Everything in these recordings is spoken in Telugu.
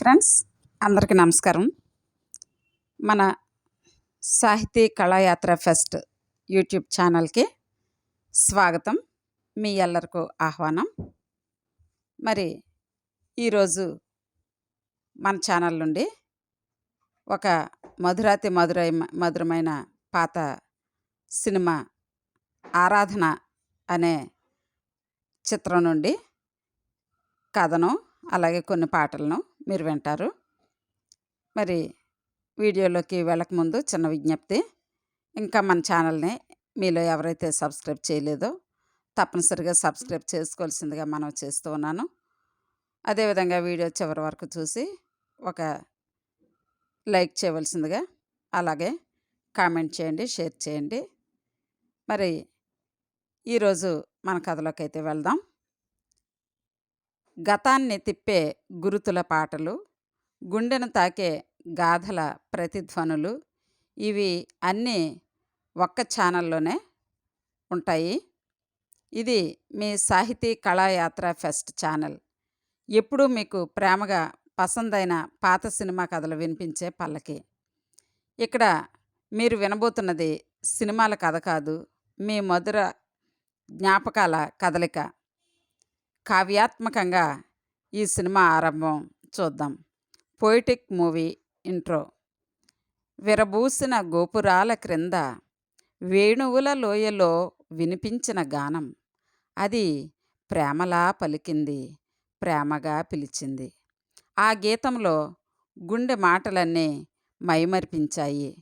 ఫ్రెండ్స్ అందరికీ నమస్కారం. మన సాహితీ కళాయాత్ర ఫెస్ట్ యూట్యూబ్ ఛానల్కి స్వాగతం. మీ ఎల్లరికూ ఆహ్వానం. మరి ఈరోజు మన ఛానల్ నుండి ఒక మధురాతి మధురై మధురమైన పాత సినిమా ఆరాధన అనే చిత్రం నుండి కథను అలాగే కొన్ని పాటలను మీరు వింటారు. మరి వీడియోలోకి వెళ్ళకముందు చిన్న విజ్ఞప్తి. ఇంకా మన ఛానల్ని మీలో ఎవరైతే సబ్స్క్రైబ్ చేయలేదో తప్పనిసరిగా సబ్స్క్రైబ్ చేసుకోవాల్సిందిగా మనం చేస్తూ ఉన్నాను. అదేవిధంగా వీడియో చివరి వరకు చూసి ఒక లైక్ చేయవలసిందిగా అలాగే కామెంట్ చేయండి షేర్ చేయండి. మరి ఈరోజు మన కథలోకి అయితే వెళ్దాం. గతాన్ని తిప్పే గురుతుల పాటలు గుండెను తాకే గాథల ప్రతిధ్వనులు ఇవి అన్నీ ఒక్క ఛానల్లోనే ఉంటాయి. ఇది మీ సాహితీ కళాయాత్ర ఫెస్ట్ ఛానల్. ఎప్పుడూ మీకు ప్రేమగా పసందైన పాత సినిమా కథలు వినిపించే పల్లకి. ఇక్కడ మీరు వినబోతున్నది సినిమాల కథ కాదు మీ మధుర జ్ఞాపకాల కదలిక. కావ్యాత్మకంగా ఈ సినిమా ఆరంభం చూద్దాం. Poetic movie intro. విరబూసిన గోపురాల క్రింద వేణువుల లోయలో వినిపించిన గానం. అది ప్రేమలా పలికింది ప్రేమగా పిలిచింది. ఆ గీతంలో గుండె మాటలన్నీ మైమరిపించాయి.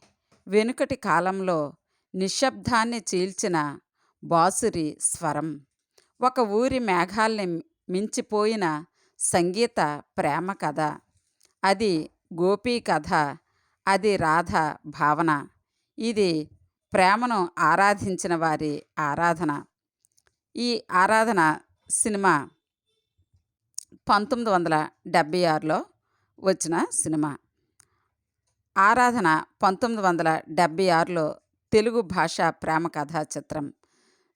వెనుకటి కాలంలో నిశ్శబ్దాన్ని చీల్చిన బాసురి స్వరం. ఒక ఊరి మేఘాల్ని మించిపోయిన సంగీత ప్రేమ కథ. అది గోపీ కథ అది రాధ భావన. ఇది ప్రేమను ఆరాధించిన వారి ఆరాధన. ఈ ఆరాధన సినిమా పంతొమ్మిది వందల డెబ్భై ఆరులో వచ్చిన సినిమా. ఆరాధన పంతొమ్మిది వందల డెబ్భై ఆరులో తెలుగు భాష ప్రేమ కథా చిత్రం.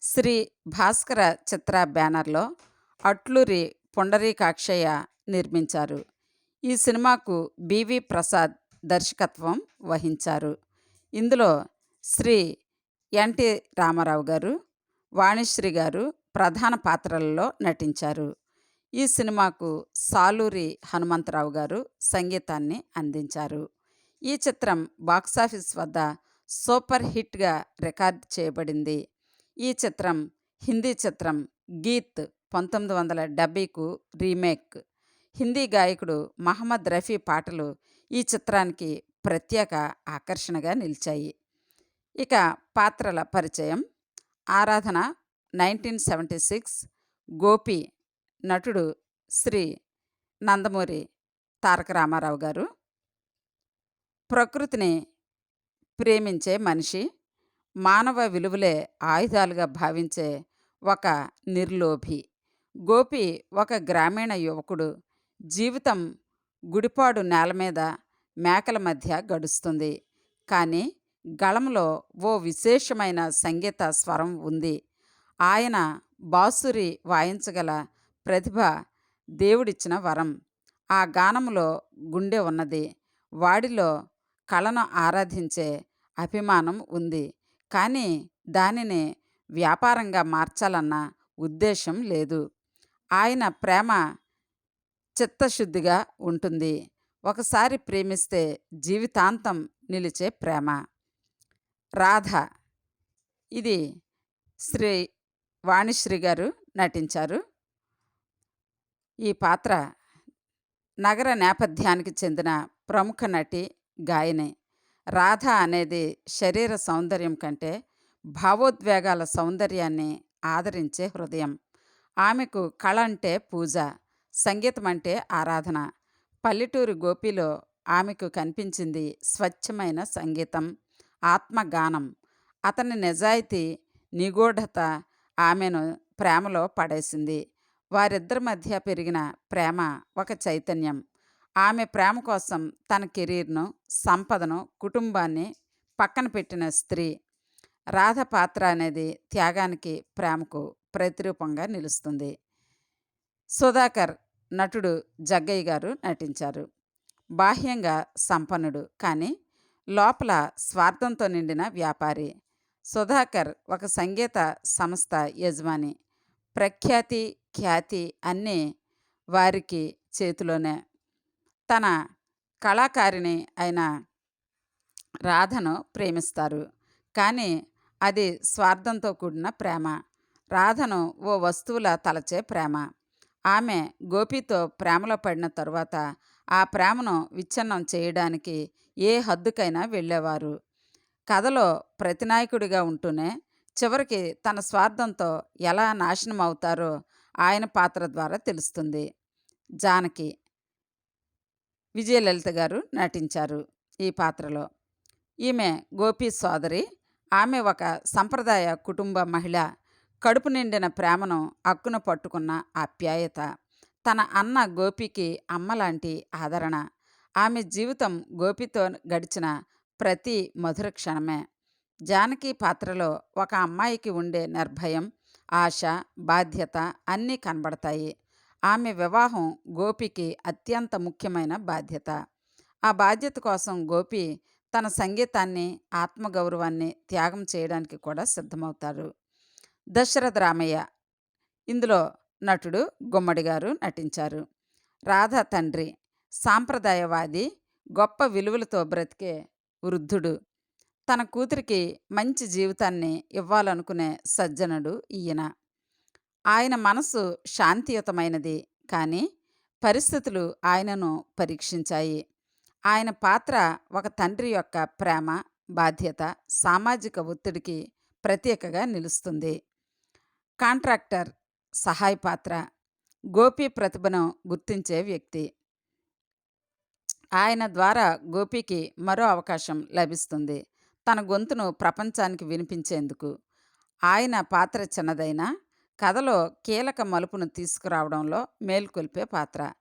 శ్రీ భాస్కర చిత్ర బ్యానర్లో అట్లూరి పుండరీకాక్షయ్య నిర్మించారు. ఈ సినిమాకు బివి ప్రసాద్ దర్శకత్వం వహించారు. ఇందులో శ్రీ ఎన్టి రామారావు గారు వాణిశ్రీ గారు ప్రధాన పాత్రలలో నటించారు. ఈ సినిమాకు సాలూరి హనుమంతరావు గారు సంగీతాన్ని అందించారు. ఈ చిత్రం బాక్సాఫీస్ వద్ద సూపర్ హిట్గా రికార్డ్ చేయబడింది. ఈ చిత్రం హిందీ చిత్రం గీత్ పంతొమ్మిది వందల డెబ్భైకు రీమేక్. హిందీ గాయకుడు మహమ్మద్ రఫీ పాటలు ఈ చిత్రానికి ప్రత్యేక ఆకర్షణగా నిలిచాయి. ఇక పాత్రల పరిచయం ఆరాధన నైన్టీన్ సెవెంటీ సిక్స్ గోపి నటుడు శ్రీ నందమూరి తారక రామారావు గారు. ప్రకృతిని ప్రేమించే మనిషి మానవ విలువలే ఆయుధాలుగా భావించే ఒక నిర్లోభి. గోపి ఒక గ్రామీణ యువకుడు. జీవితం గుడిపాడు నేల మీద మేకల మధ్య గడుస్తుంది. కానీ గళంలో ఓ విశేషమైన సంగీత స్వరం ఉంది. ఆయన బాసురి వాయించగల ప్రతిభ దేవుడిచ్చిన వరం. ఆ గానంలో గుండె ఉన్నది. వాడిలో కళను ఆరాధించే అభిమానం ఉంది. కానీ దానిని వ్యాపారంగా మార్చాలన్న ఉద్దేశం లేదు. ఆయన ప్రేమ చిత్తశుద్ధిగా ఉంటుంది. ఒకసారి ప్రేమిస్తే జీవితాంతం నిలిచే ప్రేమ. రాధ. ఇది శ్రీ వాణిశ్రీ గారు నటించారు. ఈ పాత్ర నగర నేపథ్యానికి చెందిన ప్రముఖ నటి గాయని. రాధ అనేది శరీర సౌందర్యం కంటే భావోద్వేగాల సౌందర్యాన్ని ఆదరించే హృదయం. ఆమెకు కళ అంటే పూజ సంగీతం అంటే ఆరాధన. పల్లెటూరు గోపిలో ఆమెకు కనిపించింది స్వచ్ఛమైన సంగీతం ఆత్మగానం. అతని నిజాయితీ నిగూఢత ఆమెను ప్రేమలో పడేసింది. వారిద్దరి మధ్య పెరిగిన ప్రేమ ఒక చైతన్యం. ఆమె ప్రేమ కోసం తన కెరీర్ను సంపదను కుటుంబాన్ని పక్కన పెట్టిన స్త్రీ రాధ పాత్ర అనేది త్యాగానికి ప్రేమకు ప్రతిరూపంగా నిలుస్తుంది. సుధాకర్ నటుడు జగ్గయ్య గారు నటించారు. బాహ్యంగా సంపన్నుడు కానీ లోపల స్వార్థంతో నిండిన వ్యాపారి. సుధాకర్ ఒక సంగీత సంస్థ యజమాని. ప్రఖ్యాతి ఖ్యాతి అన్నీ వారికి చేతిలోనే తన కళాకారిణి అయిన రాధను ప్రేమిస్తారు. కానీ అది స్వార్థంతో కూడిన ప్రేమ. రాధను ఓ వస్తువుల తలచే ప్రేమ. ఆమె గోపితో ప్రేమలో పడిన తరువాత ఆ ప్రేమను విచ్ఛిన్నం చేయడానికి ఏ హద్దుకైనా వెళ్ళేవారు. కథలో ప్రతినాయకుడిగా ఉంటూనే చివరికి తన స్వార్థంతో ఎలా నాశనం అవుతారో ఆయన పాత్ర ద్వారా తెలుస్తుంది. జానకి విజయలలిత గారు నటించారు ఈ పాత్రలో. ఈమె గోపి సోదరి ఆమె ఒక సంప్రదాయ కుటుంబ మహిళ. కడుపు నిండిన ప్రేమను అక్కున పట్టుకున్న ఆప్యాయత. తన అన్న గోపికి అమ్మలాంటి ఆదరణ. ఆమె జీవితం గోపితో గడిచిన ప్రతి మధుర క్షణమే. జానకి పాత్రలో ఒక అమ్మాయికి ఉండే నిర్భయం ఆశ బాధ్యత అన్నీ కనబడతాయి. ఆమె వివాహం గోపికి అత్యంత ముఖ్యమైన బాధ్యత. ఆ బాధ్యత కోసం గోపి తన సంగీతాన్ని ఆత్మగౌరవాన్ని త్యాగం చేయడానికి కూడా సిద్ధమవుతారు. దశరథ రామయ్య ఇందులో నటుడు గుమ్మడి గారు నటించారు. రాధ తండ్రి సాంప్రదాయవాది గొప్ప విలువలతో బ్రతికే వృద్ధుడు. తన కూతురికి మంచి జీవితాన్ని ఇవ్వాలనుకునే సజ్జనుడు ఈయన. ఆయన మనసు శాంతియుతమైనది. కానీ పరిస్థితులు ఆయనను పరీక్షించాయి. ఆయన పాత్ర ఒక తండ్రి యొక్క ప్రేమ బాధ్యత సామాజిక ఒత్తిడికి ప్రత్యేకగా నిలుస్తుంది. కాంట్రాక్టర్ సహాయ పాత్ర గోపి ప్రతిభను గుర్తించే వ్యక్తి. ఆయన ద్వారా గోపికి మరో అవకాశం లభిస్తుంది. తన గొంతును ప్రపంచానికి వినిపించేందుకు. ఆయన పాత్ర చిన్నదైనా కథలో కీలక మలుపును తీసుకురావడంలో మేల్కొల్పే పాత్ర.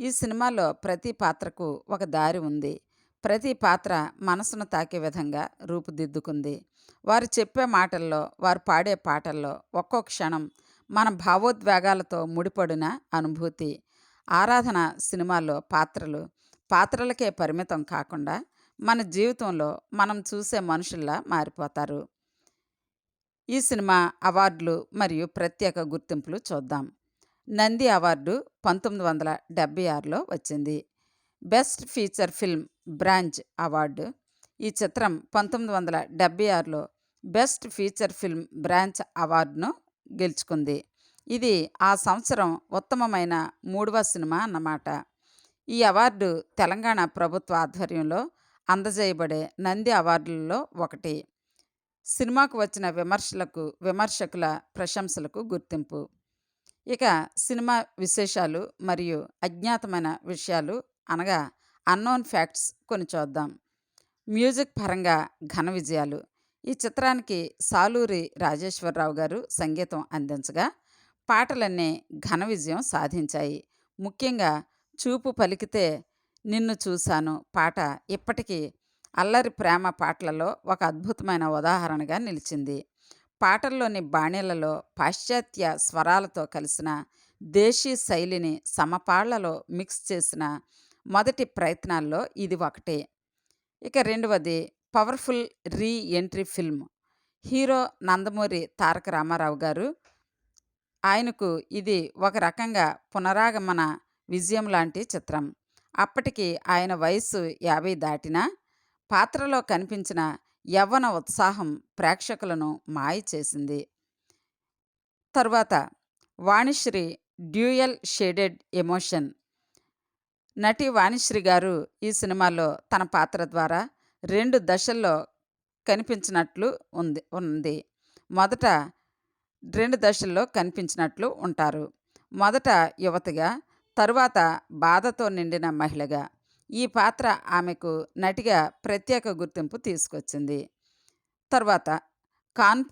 ఈ సినిమాలో ప్రతి పాత్రకు ఒక దారి ఉంది. ప్రతి పాత్ర మనసును తాకే విధంగా రూపుదిద్దుకుంది. వారు చెప్పే మాటల్లో వారు పాడే పాటల్లో ఒక్కో క్షణం మన భావోద్వేగాలతో ముడిపడిన అనుభూతి. ఆరాధన సినిమాలో పాత్రలు పాత్రలకే పరిమితం కాకుండా మన జీవితంలో మనం చూసే మనుషుల్లా మారిపోతారు. ఈ సినిమా అవార్డులు మరియు ప్రత్యేక గుర్తింపులు చూద్దాం. నంది అవార్డు పంతొమ్మిది వందల డెబ్బై ఆరులో వచ్చింది. Best feature film branch award. ఈ చిత్రం పంతొమ్మిది వందల డెబ్బై ఆరులో బెస్ట్ ఫీచర్ ఫిల్మ్ బ్రాంచ్ అవార్డును గెలుచుకుంది. ఇది ఆ సంవత్సరం ఉత్తమమైన మూడవ సినిమా అన్నమాట. ఈ అవార్డు తెలంగాణ ప్రభుత్వ ఆధ్వర్యంలో అందజేయబడే నంది అవార్డులలో ఒకటి. సినిమాకు వచ్చిన విమర్శలకు విమర్శకుల ప్రశంసలకు గుర్తింపు. ఇక సినిమా విశేషాలు మరియు అజ్ఞాతమైన విషయాలు అనగా అన్నోన్ ఫ్యాక్ట్స్ కొన్ని చూద్దాం. మ్యూజిక్ పరంగా ఘన విజయాలు. ఈ చిత్రానికి సాలూరి రాజేశ్వరరావు గారు సంగీతం అందించగా పాటలన్నీ ఘన విజయం సాధించాయి. ముఖ్యంగా చూపు పలికితే నిన్ను చూశాను పాట ఇప్పటికీ అల్లరి ప్రేమ పాటలలో ఒక అద్భుతమైన ఉదాహరణగా నిలిచింది. పాటల్లోని బాణీలలో పాశ్చాత్య స్వరాలతో కలిసిన దేశీ శైలిని సమపాళ్ళలో మిక్స్ చేసిన మొదటి ప్రయత్నాల్లో ఇది ఒకటి. ఇక రెండవది powerful re entry film. Hero Nandamuri Taraka Ramarao garu ఆయనకు ఇది ఒక రకంగా పునరాగమన విజయం లాంటి చిత్రం. అప్పటికి ఆయన వయస్సు యాభై దాటినా పాత్రలో కనిపించిన యవ్వన ఉత్సాహం ప్రేక్షకులను మాయ చేసింది. తరువాత వాణిశ్రీ డ్యూయల్ షేడెడ్ ఎమోషన్. నటి వాణిశ్రీ గారు ఈ సినిమాలో తన పాత్ర ద్వారా రెండు దశల్లో కనిపించినట్లు ఉంది ఉంది. మొదట రెండు దశల్లో కనిపించినట్లు ఉంటారు. మొదట యువతిగా తరువాత బాధతో నిండిన మహిళగా. ఈ పాత్ర ఆమెకు నటిగా ప్రత్యేక గుర్తింపు తీసుకొచ్చింది. తర్వాత కాన్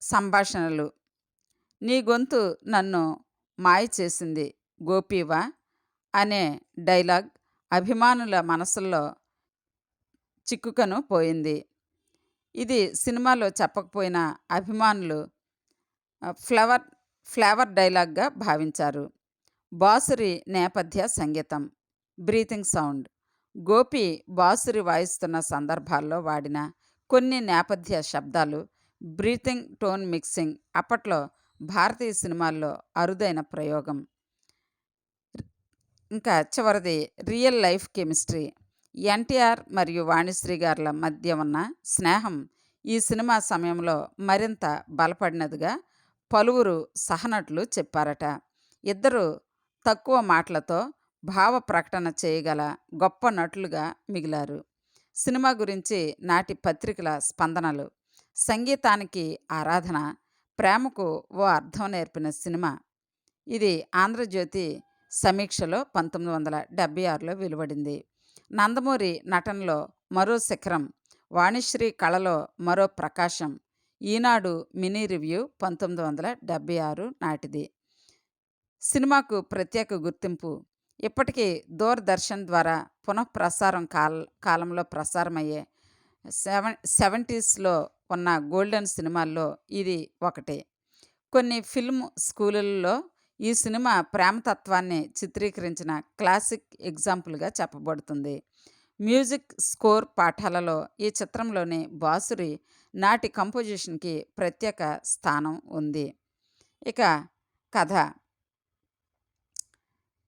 సంభాషణలు. నీ గొంతు నన్ను మాయ చేసింది గోపీవా అనే డైలాగ్ అభిమానుల మనసుల్లో చిక్కుకను పోయింది. ఇది సినిమాలో చెప్పకపోయినా అభిమానులు ఫ్లవర్ ఫ్లేవర్ డైలాగ్గా భావించారు. బాసురి నేపథ్య సంగీతం. Breathing sound. గోపి బాసురి వాయిస్తున్న సందర్భాల్లో వాడిన కొన్ని నేపథ్య శబ్దాలు బ్రీతింగ్ టోన్ మిక్సింగ్ అప్పట్లో భారతీయ సినిమాల్లో అరుదైన ప్రయోగం. ఇంకా చివరిది రియల్ లైఫ్ కెమిస్ట్రీ. ఎన్టీఆర్ మరియు వాణిశ్రీ గారుల మధ్య ఉన్న స్నేహం ఈ సినిమా సమయంలో మరింత బలపడినదిగా పలువురు సహనటులు చెప్పారట. ఇద్దరు తక్కువ మాటలతో భావ ప్రకటన చేయగల గొప్ప నటులుగా మిగిలారు. సినిమా గురించి నాటి పత్రికల స్పందనలు సంగీతానికి ఆరాధన ప్రేమకు ఓ అర్థం నేర్పిన సినిమా. ఇది ఆంధ్రజ్యోతి సమీక్షలో పంతొమ్మిది వందల డెబ్బై ఆరులో వెలువడింది. నందమూరి నటనలో మరో శిఖరం వాణిశ్రీ కళలో మరో ప్రకాశం. ఈనాడు మినీ రివ్యూ పంతొమ్మిది వందల డెబ్బై ఆరు నాటిది. సినిమాకు ప్రత్యేక గుర్తింపు. ఇప్పటికీ దూరదర్శన్ ద్వారా పునఃప్రసారం కాల కాలంలో ప్రసారమయ్యే సెవెన్ సెవెంటీస్లో ఉన్న గోల్డెన్ సినిమాల్లో ఇది ఒకటి. కొన్ని ఫిల్మ్ స్కూళ్ళల్లో ఈ సినిమా ప్రేమతత్వాన్ని చిత్రీకరించిన క్లాసిక్ ఎగ్జాంపుల్గా చెప్పబడుతుంది. మ్యూజిక్ స్కోర్ పాఠాలలో ఈ చిత్రంలోని బాసురి నాటి కంపోజిషన్కి ప్రత్యేక స్థానం ఉంది. ఇక కథ.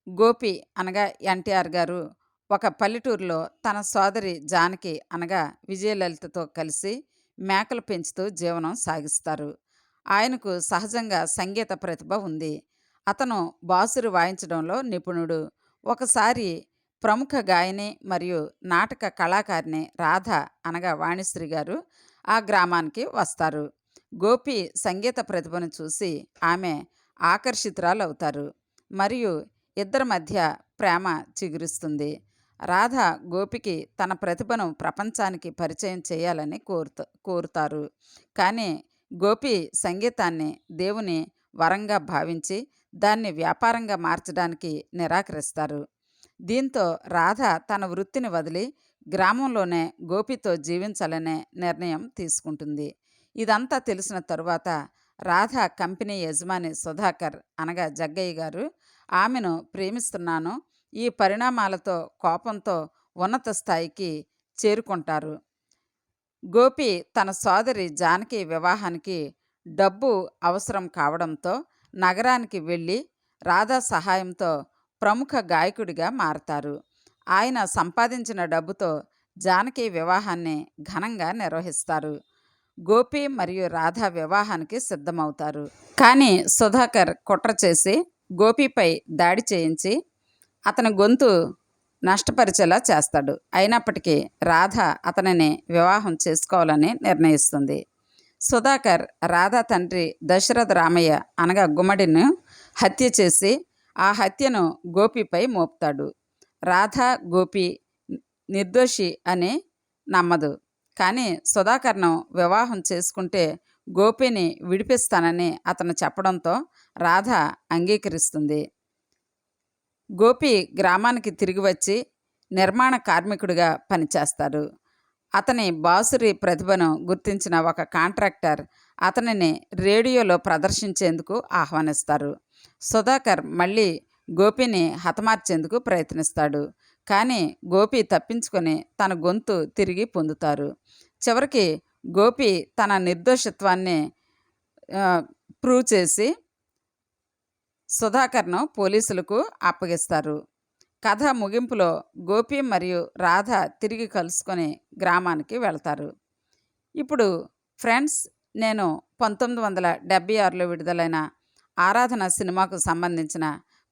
గోపి అనగా ఎన్టీఆర్ గారు. ఒక పల్లెటూరులో తన సోదరి జానకి అనగా విజయలలితతో కలిసి మేకలు పెంచుతూ జీవనం సాగిస్తారు. ఆయనకు సహజంగా సంగీత ప్రతిభ ఉంది. అతను బాసురు వాయించడంలో నిపుణుడు. ఒకసారి ప్రముఖ గాయని మరియు నాటక కళాకారిణి రాధ అనగా వాణిశ్రీ గారు ఆ గ్రామానికి వస్తారు. గోపి సంగీత ప్రతిభను చూసి ఆమె ఆకర్షితురాలవుతారు. మరియు ఇద్దరి మధ్య ప్రేమ చిగురిస్తుంది. రాధ గోపికి తన ప్రతిభను ప్రపంచానికి పరిచయం చేయాలని కోరుత కోరుతారు. కానీ గోపి సంగీతాన్ని దేవుని వరంగా భావించి దాన్ని వ్యాపారంగా మార్చడానికి నిరాకరిస్తారు. దీంతో రాధ తన వృత్తిని వదిలి గ్రామంలోనే గోపితో జీవించాలనే నిర్ణయం తీసుకుంటుంది. ఇదంతా తెలిసిన తరువాత రాధ కంపెనీ యజమాని సుధాకర్ అనగా జగ్గయ్య గారు ఆమెను ప్రేమిస్తున్నాను. ఈ పరిణామాలతో కోపంతో ఉన్నత స్థాయికి చేరుకుంటారు. గోపి తన సోదరి జానకి వివాహానికి డబ్బు అవసరం కావడంతో నగరానికి వెళ్ళి రాధా సహాయంతో ప్రముఖ గాయకుడిగా మారతారు. ఆయన సంపాదించిన డబ్బుతో జానకి వివాహాన్ని ఘనంగా నిర్వహిస్తారు. గోపి మరియు రాధా వివాహానికి సిద్ధమవుతారు. కానీ సుధాకర్ కుట్ర చేసి గోపిపై దాడి చేయించి అతని గొంతు నష్టపరిచేలా చేస్తాడు. అయినప్పటికీ రాధ అతనిని వివాహం చేసుకోవాలని నిర్ణయిస్తుంది. సుధాకర్ రాధ తండ్రి దశరథ రామయ్య అనగా గుమ్మడిని హత్య చేసి ఆ హత్యను గోపిపై మోపుతాడు. రాధ గోపి నిర్దోషి అని నమ్మదు. కానీ సుధాకర్ను వివాహం చేసుకుంటే గోపిని విడిపిస్తానని అతను చెప్పడంతో రాధ అంగీకరిస్తుంది. గోపి గ్రామానికి తిరిగి వచ్చి నిర్మాణ కార్మికుడిగా పనిచేస్తారు. అతని బాసురి ప్రతిభను గుర్తించిన ఒక కాంట్రాక్టర్ అతనిని రేడియోలో ప్రదర్శించేందుకు ఆహ్వానిస్తారు. సుధాకర్ మళ్ళీ గోపిని హతమార్చేందుకు ప్రయత్నిస్తాడు. కానీ గోపి తప్పించుకొని తన గొంతు తిరిగి పొందుతారు. చివరికి గోపి తన నిర్దోషత్వాన్ని ప్రూవ్ చేసి సుధాకర్ను పోలీసులకు అప్పగిస్తారు. కథ ముగింపులో గోపి మరియు రాధ తిరిగి కలుసుకొని గ్రామానికి వెళ్తారు. ఇప్పుడు ఫ్రెండ్స్ నేను పంతొమ్మిది వందల డెబ్బై ఆరులో విడుదలైన ఆరాధన సినిమాకు సంబంధించిన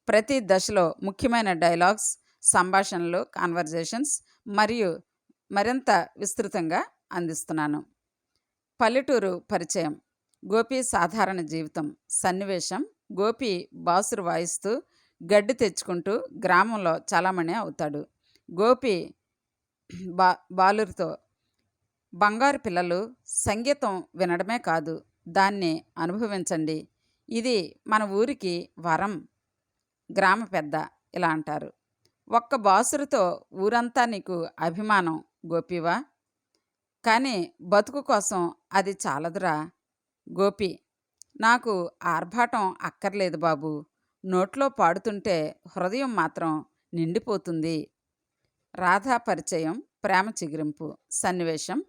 ప్రతి దశలో ముఖ్యమైన డైలాగ్స్ సంభాషణలు కాన్వర్జేషన్స్ మరియు మరింత విస్తృతంగా అందిస్తున్నాను. పల్లెటూరు పరిచయం. గోపి సాధారణ జీవితం. సన్నివేశం. గోపి బాసురు వాయిస్తూ గడ్డి తెచ్చుకుంటూ గ్రామంలో చలామణి అవుతాడు. గోపి బా బాలురితో బంగారు పిల్లలు సంగీతం వినడమే కాదు దాన్ని అనుభవించండి. ఇది మన ఊరికి వరం గ్రామ పెద్ద ఇలా అంటారు. ఒక్క బాసురితో ఊరంతా నీకు అభిమానం గోపివా? కానీ బతుకు కోసం అది చాలదురా. గోపి నాకు ఆర్భాటం అక్కర్లేదు బాబు. నోట్లో పాడుతుంటే హృదయం మాత్రం నిండిపోతుంది. రాధా పరిచయం ప్రేమ చిగురింపు. సన్నివేశం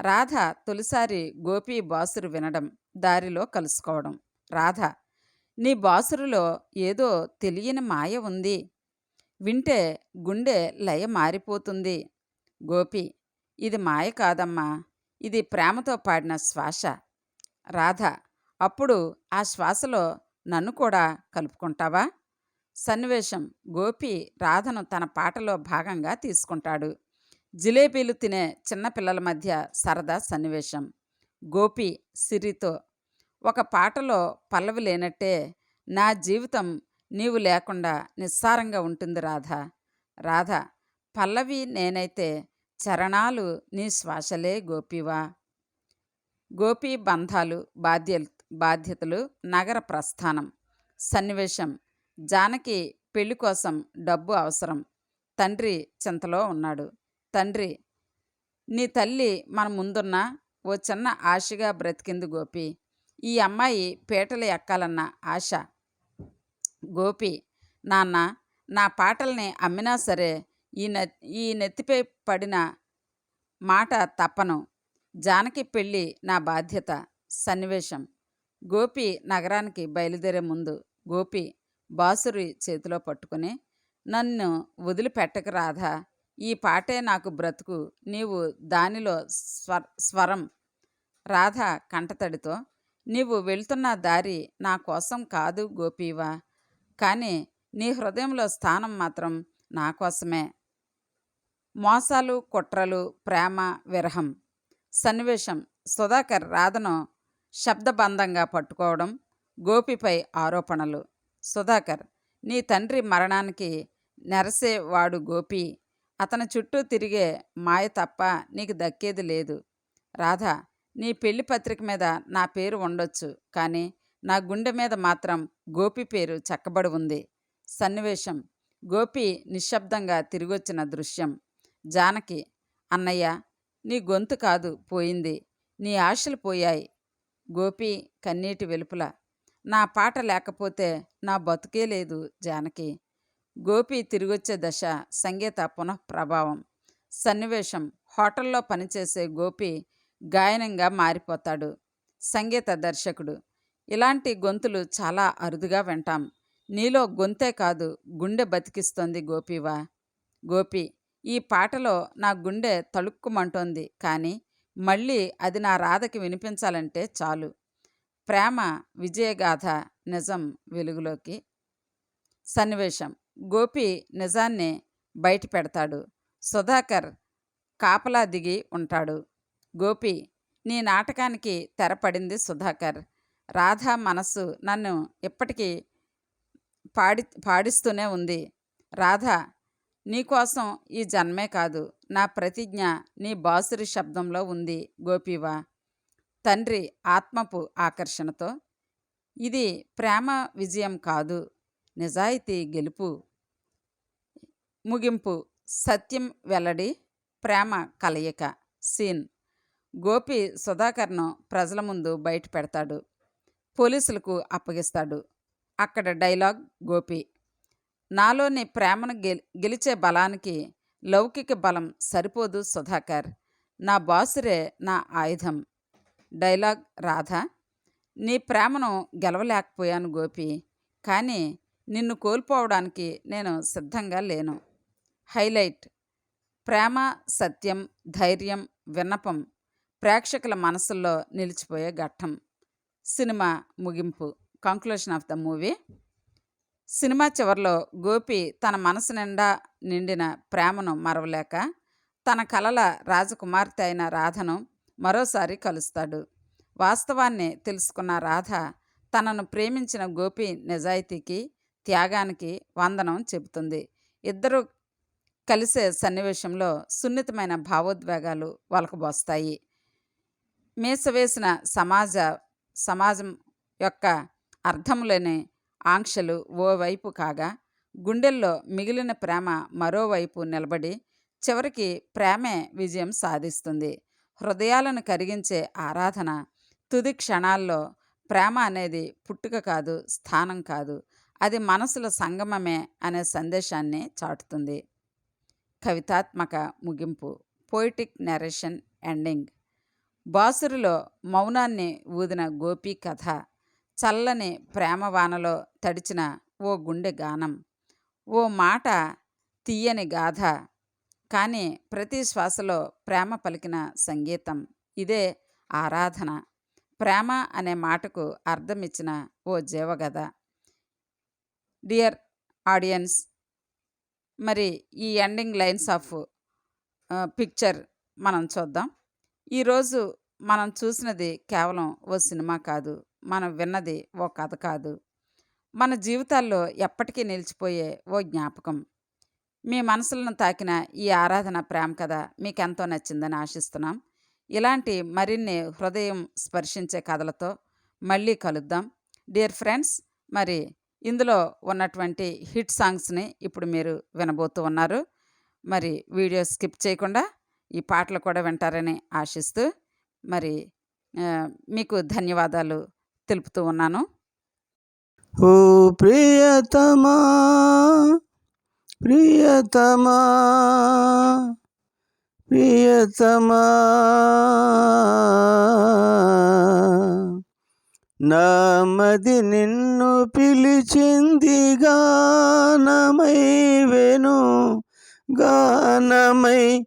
రాధ తొలిసారి గోపి బాసురు వినడం దారిలో కలుసుకోవడం. రాధ నీ బాసురులో ఏదో తెలియని మాయ ఉంది. వింటే గుండె లయ మారిపోతుంది. గోపి ఇది మాయ కాదమ్మా. ఇది ప్రేమతో పాడిన శ్వాస. రాధ అప్పుడు ఆ శ్వాసలో నన్ను కూడా కలుపుకుంటావా? సన్నివేశం. గోపి రాధను తన పాటలో భాగంగా తీసుకుంటాడు. జిలేబీలు తినే చిన్నపిల్లల మధ్య సరదా సన్నివేశం. గోపి సిరితో ఒక పాటలో పల్లవి లేనట్టే నా జీవితం నీవు లేకుండా నిస్సారంగా ఉంటుంది రాధ. రాధ పల్లవి నేనైతే చరణాలు నీ శ్వాసలే గోపివా? గోపి బంధాలు బాధ్య బాధ్యతలు నగర ప్రస్థానం. సన్నివేశం. జానకి పెళ్ళి కోసం డబ్బు అవసరం. తండ్రి చింతలో ఉన్నాడు. తండ్రి నీ తల్లి మన ముందున్న ఓ చిన్న ఆశగా బ్రతికింది గోపి. ఈ అమ్మాయి పీటలు ఎక్కాలన్న ఆశ. గోపి నాన్న నా పాటల్ని అమ్మినా సరే ఈ నె ఈ నెత్తిపై పడిన మాట తప్పను. జానకి పెళ్ళి నా బాధ్యత. సన్నివేశం. గోపి నగరానికి బయలుదేరే ముందు గోపి బాసురి చేతిలో పట్టుకుని నన్ను వదిలిపెట్టక రాధా. ఈ పాటే నాకు బ్రతుకు. నీవు దానిలో స్వ స్వరం. రాధ కంటతడితో నీవు వెళ్తున్న దారి నా కోసం కాదు గోపీవా. కానీ నీ హృదయంలో స్థానం మాత్రం నా కోసమే. మోసాలు కుట్రలు ప్రేమ విరహం. సన్నివేశం సుధాకర్ రాధను శబ్దబంధంగా పట్టుకోవడం గోపిపై ఆరోపణలు. సుధాకర్ నీ తండ్రి మరణానికి నెరసేవాడు గోపి. అతని చుట్టూ తిరిగే మాయ తప్ప నీకు దక్కేది లేదు. రాధ నీ పెళ్ళి పత్రిక మీద నా పేరు ఉండొచ్చు కానీ నా గుండె మీద మాత్రం గోపి పేరు చెక్కబడి ఉంది. సన్నివేశం గోపి నిశ్శబ్దంగా తిరిగొచ్చిన దృశ్యం. జానకి అన్నయ్య నీ గొంతు కాదు పోయింది. నీ ఆశలు పోయాయి. గోపి కన్నీటి వెలుపుల. నా పాట లేకపోతే నా బతుకే లేదు జానకి. గోపి తిరిగొచ్చే దశ సంగీత పునఃప్రభావం సన్నివేశం. హోటల్లో పనిచేసే గోపి గాయనంగా మారిపోతాడు. సంగీత దర్శకుడు. ఇలాంటి గొంతులు చాలా అరుదుగా వింటాం. నీలో గొంతే కాదు గుండె బతికిస్తోంది గోపివా. గోపి ఈ పాటలో నా గుండె తళుక్కుమంటోంది కానీ మళ్ళీ అది నా రాధకి వినిపించాలంటే చాలు. ప్రేమ విజయగాథ నిజం వెలుగులోకి. సన్నివేశం. గోపి నిజాన్ని బయట పెడతాడు. సుధాకర్ కాపలా దిగి ఉంటాడు. గోపి నీ నాటకానికి తెరపడింది సుధాకర్. రాధా మనస్సు నన్ను ఇప్పటికీ పాడి పాడిస్తూనే ఉంది. రాధ నీకోసం ఈ జన్మే కాదు. నా ప్రతిజ్ఞ నీ బాసురి శబ్దంలో ఉంది గోపివా. తండ్రి ఆత్మపు ఆకర్షణతో. ఇది ప్రేమ విజయం కాదు నిజాయితీ గెలుపు. ముగింపు. సత్యం వెల్లడి ప్రేమ కలయిక. సీన్. గోపి సుధాకర్ను ప్రజల ముందు బయట పెడతాడు పోలీసులకు అప్పగిస్తాడు. అక్కడ డైలాగ్ గోపి. నాలోని ప్రేమను గెలి గెలిచే బలానికి లౌకిక బలం సరిపోదు సుధాకర్. నా బాసురే నా ఆయుధం. డైలాగ్ రాధ నీ ప్రేమను గెలవలేకపోయాను గోపి కానీ నిన్ను కోల్పోవడానికి నేను సిద్ధంగా లేను. హైలైట్ ప్రేమ సత్యం ధైర్యం విన్నపం ప్రేక్షకుల మనసుల్లో నిలిచిపోయే ఘట్టం. సినిమా ముగింపు. Conclusion of the movie. Cinema చివరిలో గోపి తన మనసు నిండా నిండిన ప్రేమను మరవలేక తన కలల రాజకుమార్తె అయిన రాధను మరోసారి కలుస్తాడు. వాస్తవాన్ని తెలుసుకున్న రాధ తనను ప్రేమించిన గోపి నిజాయితీకి త్యాగానికి వందనం చెబుతుంది. ఇద్దరు కలిసే సన్నివేశంలో సున్నితమైన భావోద్వేగాలు వలకబోస్తాయి. మీసవేసిన సమాజ సమాజం యొక్క అర్థములేని ఆంక్షలు ఓవైపు కాగా గుండెల్లో మిగిలిన ప్రేమ మరోవైపు నిలబడి చివరికి ప్రేమే విజయం సాధిస్తుంది. హృదయాలను కరిగించే ఆరాధన తుది క్షణాల్లో ప్రేమ అనేది పుట్టుక కాదు స్థానం కాదు అది మనసుల సంగమమే అనే సందేశాన్ని చాటుతుంది. కవితాత్మక ముగింపు పోయిటిక్ నెరేషన్ ఎండింగ్. బాసురులో మౌనాన్ని ఊదిన గోపి కథ. చల్లని ప్రేమవానలో తడిచిన ఓ గుండె గానం. ఓ మాట తీయని గాథ. కానీ ప్రతి శ్వాసలో ప్రేమ పలికిన సంగీతం. ఇదే ఆరాధన. ప్రేమ అనే మాటకు అర్థం ఇచ్చిన ఓ జీవగద డియర్ ఆడియన్స్ మరి ఈ ఎండింగ్ లైన్స్ ఆఫ్ పిక్చర్ మనం చూద్దాం. ఈరోజు మనం చూసినది కేవలం ఓ సినిమా కాదు. మనం విన్నది ఓ కథ కాదు. మన జీవితాల్లో ఎప్పటికీ నిలిచిపోయే ఓ జ్ఞాపకం. మీ మనసులను తాకిన ఈ ఆరాధన ప్రేమ కథ మీకు ఎంతో నచ్చిందని ఆశిస్తున్నాం. ఇలాంటి మరిన్ని హృదయం స్పర్శించే కథలతో మళ్ళీ కలుద్దాం. డియర్ ఫ్రెండ్స్ మరి ఇందులో ఉన్నటువంటి హిట్ సాంగ్స్ని ఇప్పుడు మీరు వినబోతూ ఉన్నారు. మరి వీడియో స్కిప్ చేయకుండా ఈ పాటలు కూడా వింటారని ఆశిస్తూ మరి మీకు ధన్యవాదాలు. తెలుపుతూ ఉన్నాను. ఓ ప్రియతమా ప్రియతమా ప్రియతమా. నామది నిన్ను పిలిచింది గానమై వెను గానమై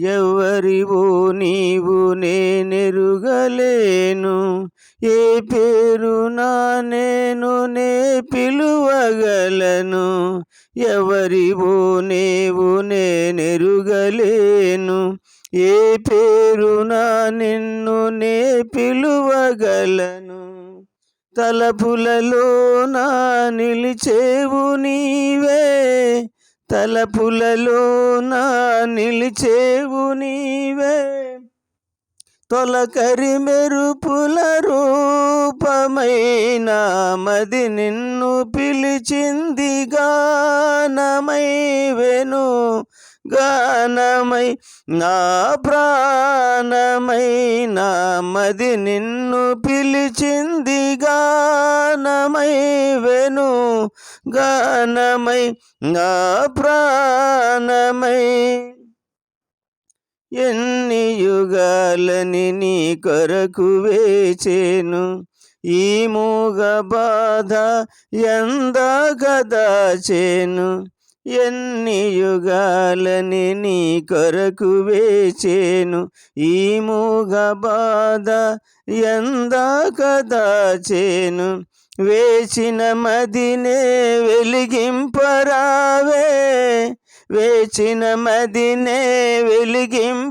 ఎవరివో నీవు నేనెరుగలేను. ఏ పేరు నా నేను నే పిలువగలను. ఎవరివో నీవు నేనెరుగలేను. ఏ పేరు నా నిన్ను నే పిలువగలను. తలపులలో నా నిలిచేవు నీవే. తలపులలో నా నిలిచేవు నీవే. తొలకరి మెరుపుల రూపమైన మది నిన్ను పిలిచింది గానమై వెను గానమై నా ప్రాణమై నా మది నిన్ను పిలిచింది గానమై వెను. గానమై నా ప్రాణమై ఎన్ని యుగాలని నీ కొరకు వేచేను. ఈ మూగ బాధ ఎందాక దాచేను ఎన్ని యుగాలని నీ కొరకు వేచేను. ఈ మూగ బాధ ఎందాక దాచేను వేచిన మదినే వెలిగింపరావే. వేచిన మదినే వెలిగింపరావే.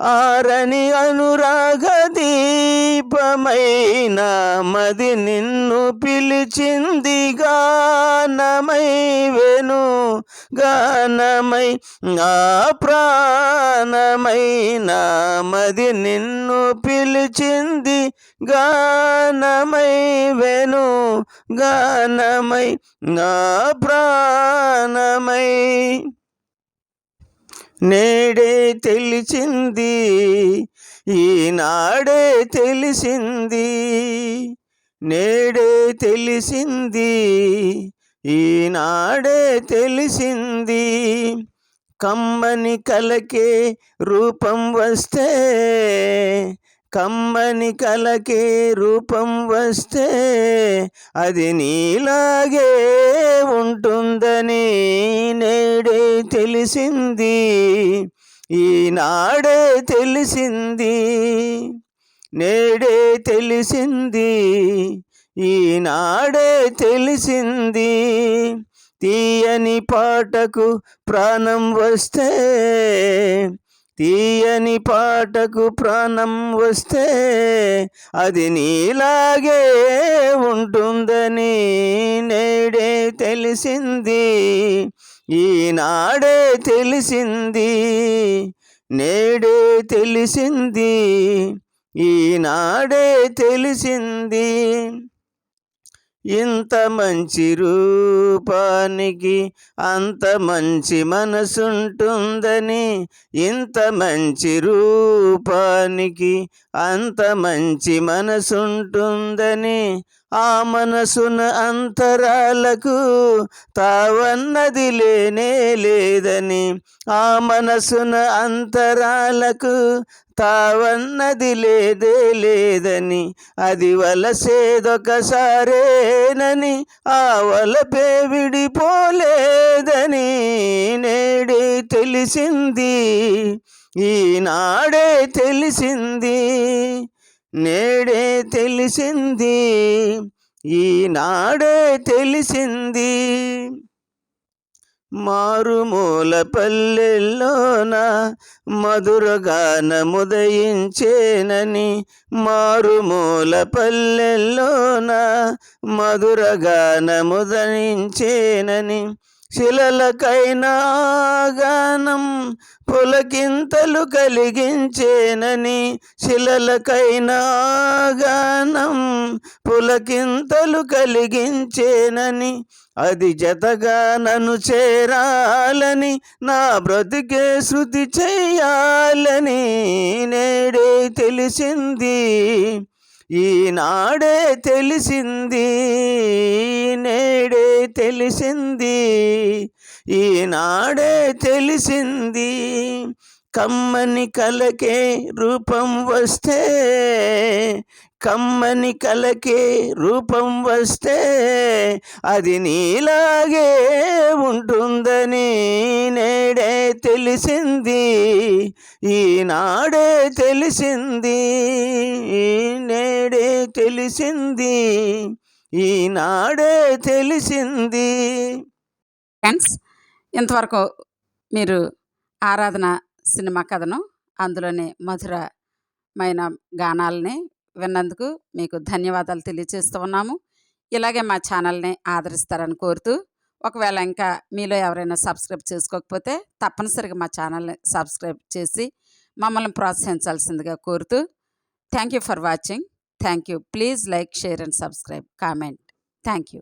ఆరని అనురాగ దీపమైన మది నిన్ను పిలిచింది గానమై వెను గానమై నా ప్రాణమైన మది నిన్ను పిలిచింది గానమై వెను గానమై నా ప్రాణ జ్ఞానమై నేడే తెలిసింది ఈనాడే తెలిసింది నేడే తెలిసింది ఈనాడే తెలిసింది. కమ్మని కలకే రూపం వస్తే కమ్మని కలకే రూపం వస్తే అది నీలాగే ఉంటుందని నేడే తెలిసింది. ఈనాడే తెలిసింది. నేడే తెలిసింది. ఈనాడే తెలిసింది. తీయని పాటకు ప్రాణం వస్తే తీయని పాటకు ప్రాణం వస్తే అది నీలాగే ఉంటుందని నేడే తెలిసింది. ఈనాడే తెలిసింది నేడే తెలిసింది ఈనాడే తెలిసింది. ఇంత మంచి రూపానికి అంత మంచి మనసుంటుందని ఇంత మంచి రూపానికి అంత మంచి మనసుంటుందని ఆ మనసున అంతరాలకు తావన్నది లేనే లేదని ఆ మనసున అంతరాలకు తావన్నది లేదే లేదని అది వలసేదొకసారేనని ఆ వలపే విడిపోలేదని నేడే తెలిసింది. ఈనాడే తెలిసింది నేడే తెలిసింది ఈనాడే తెలిసింది. మారుమూల పల్లెల్లోన మధురగానముదయించేనని మారుమూల పల్లెల్లోన మధురగానముదయించేనని శిలలకైనా గానం పులకింతలు కలిగించేనని శిలలకైనా గానం పులకింతలు కలిగించేనని అది జతగా నన్ను చేరాలని నా బ్రతికే శృతి చేయాలని నేడే తెలిసింది. ఈనాడే తెలిసింది నేడే తెలిసింది ఈనాడే తెలిసింది. కమ్మని కలకే రూపం వస్తే కమ్మని కలకే రూపం వస్తే అది నీలాగే ఉంటుందని నేడే తెలిసింది. ఈనాడే తెలిసింది. నేడే తెలిసింది. ఈనాడే తెలిసింది. ఫ్రెండ్స్ ఇంతవరకు మీరు ఆరాధన సినిమా కథను అందులోనే మధురమైన గానాలని విన్నందుకు మీకు ధన్యవాదాలు తెలియజేస్తూ ఉన్నాము. ఇలాగే మా ఛానల్ని ఆదరిస్తారని కోరుతూ ఒకవేళ ఇంకా మీలో ఎవరైనా సబ్స్క్రైబ్ చేసుకోకపోతే తప్పనిసరిగా మా ఛానల్ని సబ్స్క్రైబ్ చేసి మమ్మల్ని ప్రోత్సహించాల్సిందిగా కోరుతూ thank you for watching. Thank you please like share and subscribe. Comment. Thank you